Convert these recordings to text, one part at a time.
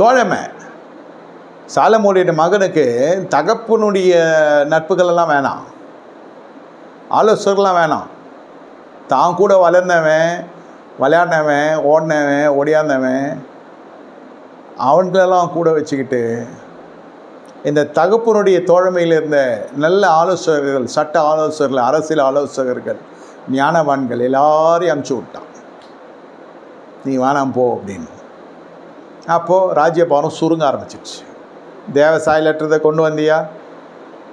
தோழமை சாலமோனுடைய மகனுக்கு தகப்பனுடைய நட்புகளெல்லாம் வேணாம். ஆலோசகர்லாம் வேணாம். தான் கூட வளர்ந்தவன் விளையாடினவன் ஓடினவன் ஒடியாந்தவன் அவன்களெல்லாம் கூட வச்சுக்கிட்டு இந்த தகப்பனுடைய தோழமையில் இருந்த நல்ல ஆலோசகர்கள் சட்ட ஆலோசகர்கள் அரசியல் ஆலோசகர்கள் ஞானவான்கள் எல்லாரையும் அமுச்சு விட்டான். நீ வேணாம் போ அப்படின்னு. அப்போது ராஜ்யபாரம் சுருங்க ஆரம்பிச்சிருச்சு தேவசாய லெட்டரத்தை கொண்டு வந்தியா?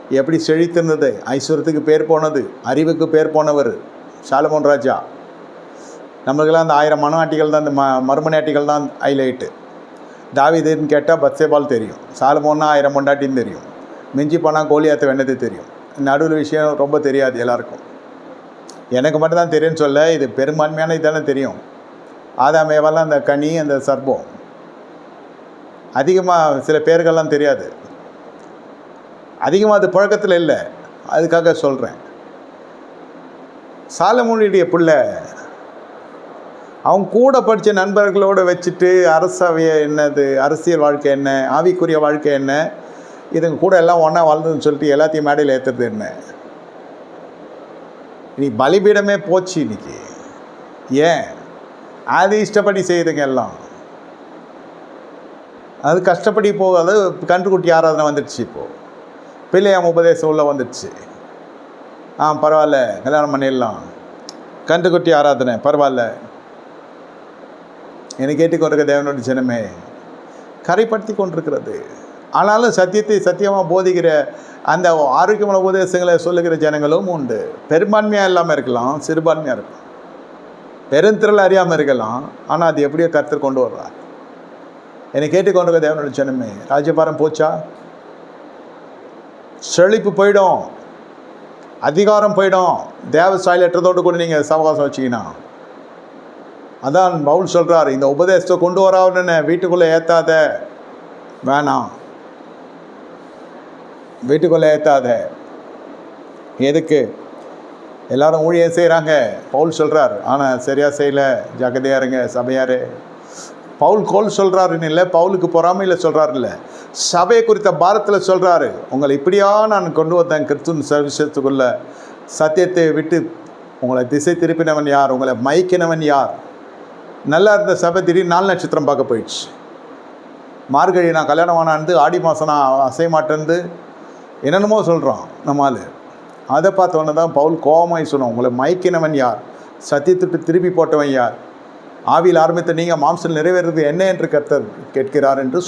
எப்படி செழித்திருந்தது? ஐஸ்வர்யத்துக்கு பேர் போனது அறிவுக்கு பேர் போனவர் சாலமோன் ராஜா. நம்மளுக்கெல்லாம் அந்த ஆயிரம் மனநாட்டிகள் தான் இந்த ம மறுமநாட்டிகள் தான் ஹைலைட்டு தாவிதுன்னு கேட்டால் பத்சேபால் தெரியும் சாலமோன்னா ஆயிரம் பொண்டாட்டின்னு தெரியும் மிஞ்சி போனால் கோலியாத்த வெண்ணது தெரியும். நடுவில் விஷயம் ரொம்ப தெரியாது எல்லாருக்கும். எனக்கு மட்டும் தான் தெரியும்னு சொல்ல இது பெரும்பான்மையான இதெல்லாம் தெரியும். ஆதாமேவெல்லாம் அந்த கனி அந்த சர்ப்பம் அதிகமாக சில பேர்கள்லாம் தெரியாது. அதிகமாக அது புழக்கத்தில் இல்லை. அதுக்காக சொல்கிறேன் சாலமொழியுடைய பிள்ளை அவங்க கூட படித்த நண்பர்களோடு வச்சுட்டு அரசவைய என்னது அரசியல் வாழ்க்கை என்ன ஆவிக்குரிய வாழ்க்கை என்ன இதுங்க கூட எல்லாம் ஒன்றா வாழ்ந்ததுன்னு சொல்லிட்டு எல்லாத்தையும் மேடையில் ஏற்றுறது என்ன? இனி பலிபீடமே போச்சு இன்னைக்கு. ஏன்? அது இஷ்டப்படி செய்யுதுங்க எல்லாம். அது கஷ்டப்படி போகாத கன்றுக்குட்டி ஆராதனை வந்துடுச்சு இப்போது பிள்ளையாம் உபதேசம் உள்ள வந்துடுச்சு. ஆ பரவாயில்ல கல்யாணம் பண்ணிடலாம். கன்றுக்குட்டி ஆராதனை பரவாயில்ல. என்னை கேட்டுக்கொண்டிருக்க தேவனுடைய ஜனமே கரைப்படுத்தி கொண்டிருக்கிறது. ஆனாலும் சத்தியத்தை சத்தியமாக போதிக்கிற அந்த ஆரோக்கியமான உபதேசங்களை சொல்லுகிற ஜனங்களும் உண்டு. பெரும்பான்மையாக இல்லாமல் இருக்கலாம் சிறுபான்மையாக இருக்கும் பெருந்திரள் அறியாமல் இருக்கலாம். ஆனால் அது எப்படியோ கருத்து கொண்டு வர்றார். என்னை கேட்டுக்கொண்டிருக்க தேவனுடைய ஜனமே ராஜபாரம் போச்சா? செழிப்பு போயிடும். அதிகாரம் போயிடும். தேவ சாயலற்றதோடு கூட நீங்கள் சவகாசம் வச்சிங்கன்னா. அதான் பவுல் சொல்கிறார் இந்த உபதேசத்தை கொண்டு வராவுன்னு வீட்டுக்குள்ளே ஏற்றாத வேணாம். வீட்டுக்குள்ளே ஏற்றாத எதுக்கு? எல்லாரும் ஊழியம் செய்கிறாங்க பவுல் சொல்கிறார் ஆனால் சரியாக செய்யலை. ஜாக்கிரதையா இருங்க சபையார். பவுல் கோல் சொல்கிறாருன்னு இல்லை பவுலுக்கு பொறாமையில் சொல்கிறாரு இல்லை. சபையை குறித்த பாரத்தில் சொல்கிறாரு உங்களை இப்படியா நான் கொண்டு வந்தேன் கிறிஸ்துவின் சவிஷத்துக்குள்ள சத்தியத்தை விட்டு உங்களை திசை திருப்பினவன் யார்? உங்களை மயக்கினவன் யார்? நல்லா இருந்த சபை திடீர்னு நாலு நட்சத்திரம் பார்க்க போயிடுச்சு. மார்கழி நான் கல்யாணம் ஆனாந்து ஆடி மாதம் நான் அசைய மாட்டேந்து என்னென்னமோ சொல்கிறான் நம்மால் அதை பார்த்தோன்னே தான் பவுல் கோபமாய் சொன்னோம் உங்களை மயக்கினவன் யார்? சத்தியத்துக்கு திருப்பி போட்டவன் யார்? ஆவியில் ஆரம்பித்த நீங்கள் மாம்சல் நிறைவேறது என்ன என்று கர்த்தர் கேட்கிறார் என்று சொல்